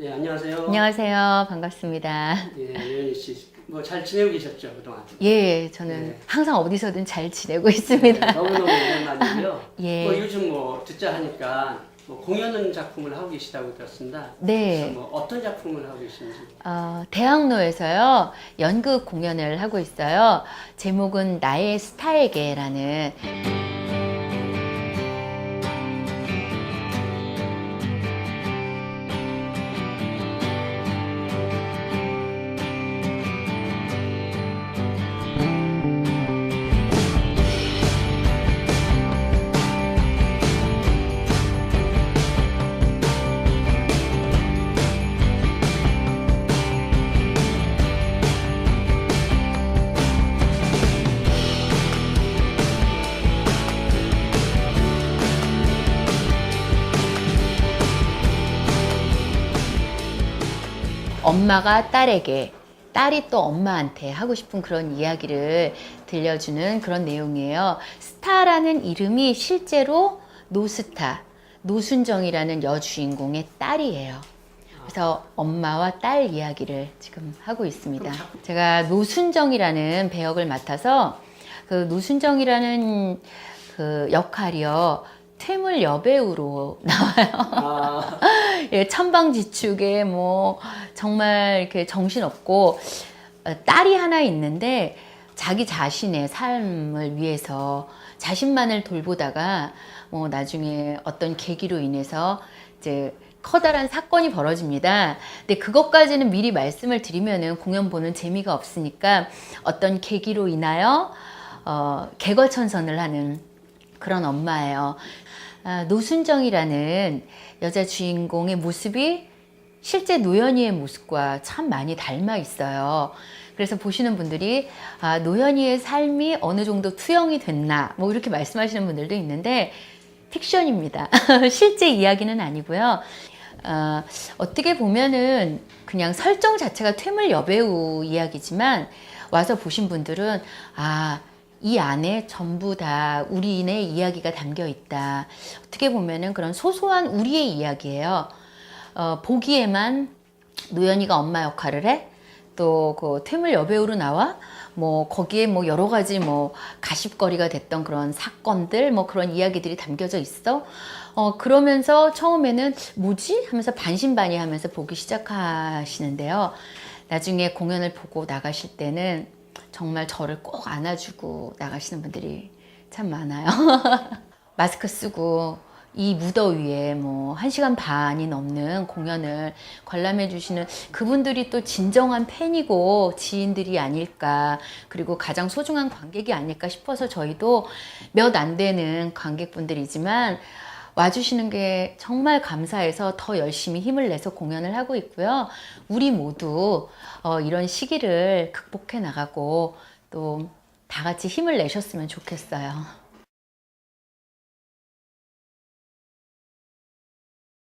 예, 안녕하세요. 안녕하세요. 반갑습니다. 예, 예은희 씨. 뭐 잘 지내고 계셨죠, 그동안? 예, 저는 네. 항상 어디서든 잘 지내고 있습니다. 너무너무 오랜만이고요. 예. 뭐 요즘 뭐 듣자 하니까 뭐 공연 작품을 하고 계시다고 들었습니다. 네. 그래서 뭐 어떤 작품을 하고 계신지. 어, 대학로에서요, 연극 공연을 하고 있어요. 제목은 나의 스타에게라는. 엄마가 딸에게, 딸이 또 엄마한테 하고 싶은 그런 이야기를 들려주는 그런 내용이에요. 스타라는 이름이 실제로 노스타, 노순정이라는 여주인공의 딸이에요. 그래서 엄마와 딸 이야기를 지금 하고 있습니다. 제가 노순정이라는 배역을 맡아서 그 노순정이라는 그 역할이요. 퇴물 여배우로 나와요. 아, 예, 천방지축에 뭐 정말 이렇게 정신없고 어, 딸이 하나 있는데 자기 자신의 삶을 위해서 자신만을 돌보다가 뭐 나중에 어떤 계기로 인해서 이제 커다란 사건이 벌어집니다. 근데 그것까지는 미리 말씀을 드리면은 공연 보는 재미가 없으니까 어떤 계기로 인하여 어, 개걸천선을 하는 그런 엄마예요. 아, 노순정이라는 여자 주인공의 모습이 실제 노현이의 모습과 참 많이 닮아 있어요. 그래서 보시는 분들이 아, 노현이의 삶이 어느 정도 투영이 됐나 뭐 이렇게 말씀하시는 분들도 있는데 픽션입니다. 실제 이야기는 아니고요. 어, 어떻게 보면은 그냥 설정 자체가 퇴물 여배우 이야기지만 와서 보신 분들은 아, 이 안에 전부 다 우리인의 이야기가 담겨 있다. 어떻게 보면은 그런 소소한 우리의 이야기예요. 어, 보기에만 노연이가 엄마 역할을 해. 또 그 퇴물 여배우로 나와. 뭐 거기에 뭐 여러 가지 뭐 가십거리가 됐던 그런 사건들 뭐 그런 이야기들이 담겨져 있어. 어 그러면서 처음에는 뭐지 하면서 반신반의하면서 보기 시작하시는데요. 나중에 공연을 보고 나가실 때는 정말 저를 꼭 안아주고 나가시는 분들이 참 많아요. 마스크 쓰고 이 무더위에 뭐한 시간 반이 넘는 공연을 관람해 주시는 그분들이 또 진정한 팬이고 지인들이 아닐까 그리고 가장 소중한 관객이 아닐까 싶어서 저희도 몇 안 되는 관객분들이지만 와주시는 게 정말 감사해서 더 열심히 힘을 내서 공연을 하고 있고요. 우리 모두 어, 이런 시기를 극복해 나가고 또 다 같이 힘을 내셨으면 좋겠어요.